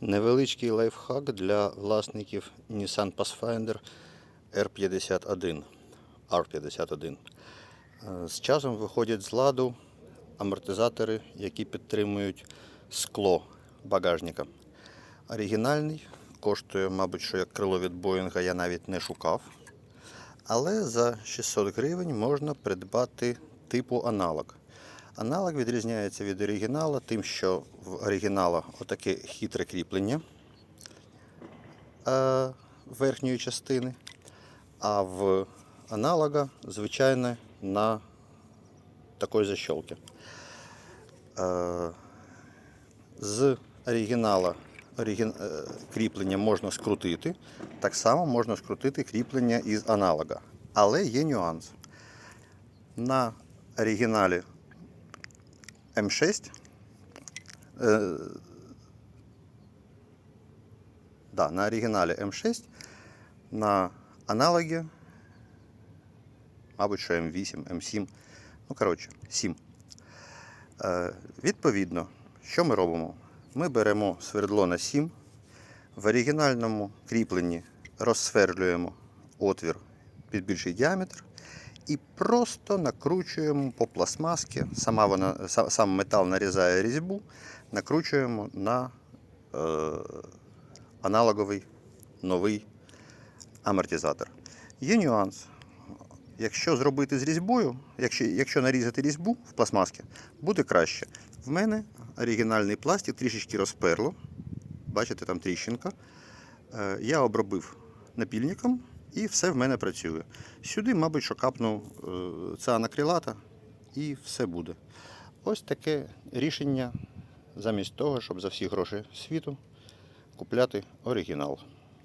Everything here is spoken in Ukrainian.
Невеличкий лайфхак для власників Nissan Pathfinder R51. R51. Е, З часом виходять з ладу амортизатори, які підтримують скло багажника. Оригінальний коштує, мабуть, що як крило від Боїнга я навіть не шукав. Але за 600 гривень можна придбати типу аналог. Аналог відрізняється від оригіналу тим, що в оригінала отаке хитре кріплення е, верхньої частини, а в аналога, звичайно, на такої защолки. Е, з оригінала оригін... е, кріплення можна скрутити, так само можна скрутити кріплення із аналога. Але є нюанс. На оригіналі М6. Е, да, на оригіналі М6, на аналогі, мабуть, що М8, М7. Ну, коротше, 7. Е, відповідно, що ми робимо? Ми беремо свердло на 7, в оригінальному кріпленні розсверлюємо отвір під більший діаметр і просто накручуємо по пластмасці. Сама вона, сам метал нарізає різьбу, накручуємо на е, аналоговий новий амортизатор. Є нюанс. Якщо зробити з різьбою, якщо, якщо нарізати різьбу в пластмасці, буде краще. В мене оригінальний пластик трішечки розперло. Бачите, там тріщинка. Е, Я обробив напільником і все в мене працює. Сюди, мабуть, що капну е, ця анакрилата і все буде. Ось таке рішення замість того, щоб за всі гроші світу купляти оригінал.